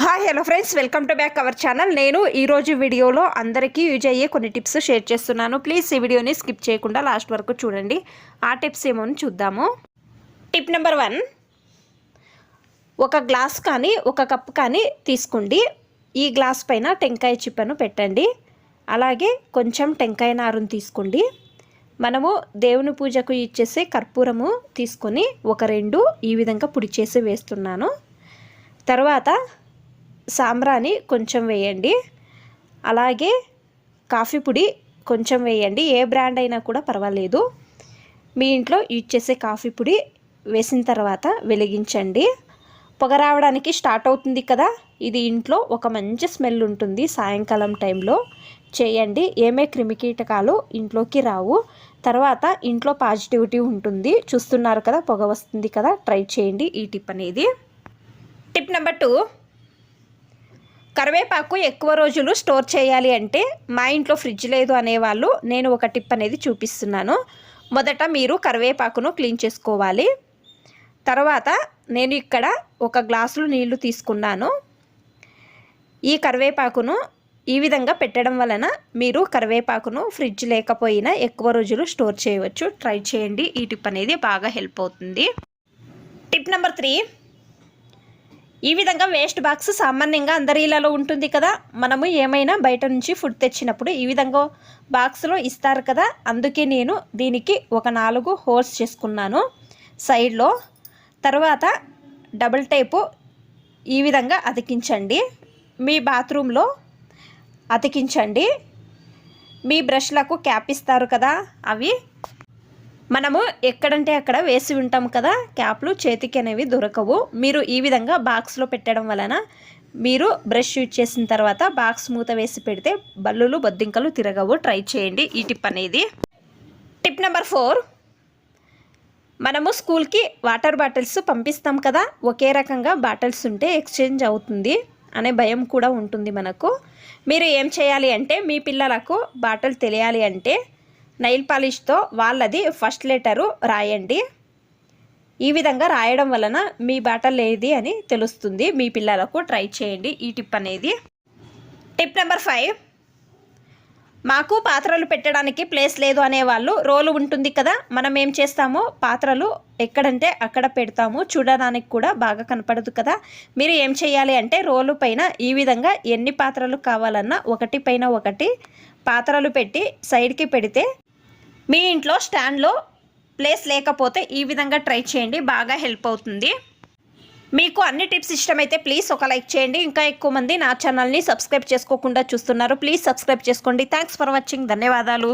Hi hello friends welcome to back our channel. నేను ఈరోజు వీడియోలో అందరికీ యూజ్ అయ్యే కొన్ని టిప్స్ షేర్ చేస్తున్నాను. ప్లీజ్ ఈ వీడియోని స్కిప్ చేయకుండా లాస్ట్ వరకు చూడండి. ఆ టిప్స్ ఏమో అని చూద్దాము. టిప్ నెంబర్ వన్ ఒక గ్లాస్ కానీ ఒక కప్ కానీ తీసుకోండి. ఈ గ్లాస్ పైన టెంకాయ చిప్పను పెట్టండి. అలాగే కొంచెం టెంకాయ నారును తీసుకోండి. మనము దేవుని పూజకు ఇచ్చేసే కర్పూరము తీసుకొని ఒక రెండు ఈ విధంగా పొడి చేసి వేస్తున్నాను. తర్వాత సాంబ్రాణి కొంచెం వేయండి. అలాగే కాఫీ పొడి కొంచెం వేయండి. ఏ బ్రాండ్ అయినా కూడా పర్వాలేదు. మీ ఇంట్లో యూజ్ చేసే కాఫీ పొడి వేసిన తర్వాత వెలిగించండి. పొగ రావడానికి స్టార్ట్ అవుతుంది కదా? ఇది ఇంట్లో ఒక మంచి స్మెల్ ఉంటుంది సాయంకాలం టైంలో. చేయండి. ఏమే క్రిమికీటకాలు ఇంట్లోకి రావు. తర్వాత ఇంట్లో పాజిటివిటీ ఉంటుంది. చూస్తున్నారు కదా? పొగ వస్తుంది కదా? ట్రై చేయండి ఈ టిప్ అనేది. Tip number two. కరివేపాకు ఎక్కువ రోజులు స్టోర్ చేయాలి అంటే మా ఇంట్లో ఫ్రిడ్జ్ లేదు అనేవాళ్ళు నేను ఒక టిప్ అనేది చూపిస్తున్నాను. మొదట మీరు కరివేపాకును క్లీన్ చేసుకోవాలి. తర్వాత నేను ఇక్కడ ఒక గ్లాసులు నీళ్ళు తీసుకున్నాను. ఈ కరివేపాకును ఈ విధంగా పెట్టడం వలన మీరు కరివేపాకును ఫ్రిడ్జ్ లేకపోయినా ఎక్కువ రోజులు స్టోర్ చేయవచ్చు. ట్రై చేయండి. ఈ టిప్ అనేది బాగా హెల్ప్ అవుతుంది. Tip number three. ఈ విధంగా వేస్ట్ బాక్స్ సామాన్యంగా అందరి ఇళ్ళలో ఉంటుంది కదా. మనము ఏమైనా బయట నుంచి ఫుడ్ తెచ్చినప్పుడు ఈ విధంగా బాక్స్లో ఇస్తారు కదా. అందుకే నేను దీనికి ఒక నాలుగు హోల్స్ చేసుకున్నాను. సైడ్లో తర్వాత డబుల్ టైపు ఈ విధంగా అతికించండి. మీ బాత్రూంలో అతికించండి. మీ బ్రష్లకు క్యాప్ ఇస్తారు కదా. అవి మనము ఎక్కడంటే అక్కడ వేసి ఉంటాం కదా క్యాప్లు చేతికి అనేవి దొరకవు. మీరు ఈ విధంగా బాక్స్లో పెట్టడం వలన మీరు బ్రష్ యూజ్ చేసిన తర్వాత బాక్స్ మూత వేసి పెడితే బల్లులు బొద్దింకలు తిరగవు. ట్రై చేయండి ఈ టిప్ అనేది. Tip number four. మనము స్కూల్కి వాటర్ బాటిల్స్ పంపిస్తాం కదా ఒకే రకంగా బాటిల్స్ ఉంటే ఎక్స్చేంజ్ అవుతుంది అనే భయం కూడా ఉంటుంది మనకు. మీరు ఏం చేయాలి అంటే మీ పిల్లలకు బాటిల్ తెలియాలి అంటే నైల్ పాలిష్తో వాళ్ళది ఫస్ట్ లెటరు రాయండి. ఈ విధంగా రాయడం వలన మీ బాటల్ ఏది అని తెలుస్తుంది. మీ పిల్లలకు ట్రై చేయండి ఈ టిప్ అనేది. టిప్ నెంబర్ ఫైవ్ మాకు పాత్రలు పెట్టడానికి ప్లేస్ లేదు అనేవాళ్ళు రోలు ఉంటుంది కదా మనం ఏం చేస్తామో? పాత్రలు ఎక్కడంటే అక్కడ పెడతాము. చూడడానికి కూడా బాగా కనపడదు కదా. మీరు ఏం చేయాలి అంటే రోలు పైన ఈ విధంగా ఎన్ని పాత్రలు కావాలన్నా ఒకటి పైన ఒకటి పాత్రలు పెట్టి సైడ్కి పెడితే మీ ఇంట్లో స్టాండ్లో ప్లేస్ లేకపోతే ఈ విధంగా ట్రై చేయండి బాగా హెల్ప్ అవుతుంది. మీకు అన్ని టిప్స్ ఇష్టమైతే ప్లీజ్ ఒక లైక్ చేయండి. ఇంకా ఎక్కువ మంది నా ఛానల్ని సబ్స్క్రైబ్ చేసుకోకుండా చూస్తున్నారు. ప్లీజ్ సబ్స్క్రైబ్ చేసుకోండి. Thanks for watching. ధన్యవాదాలు.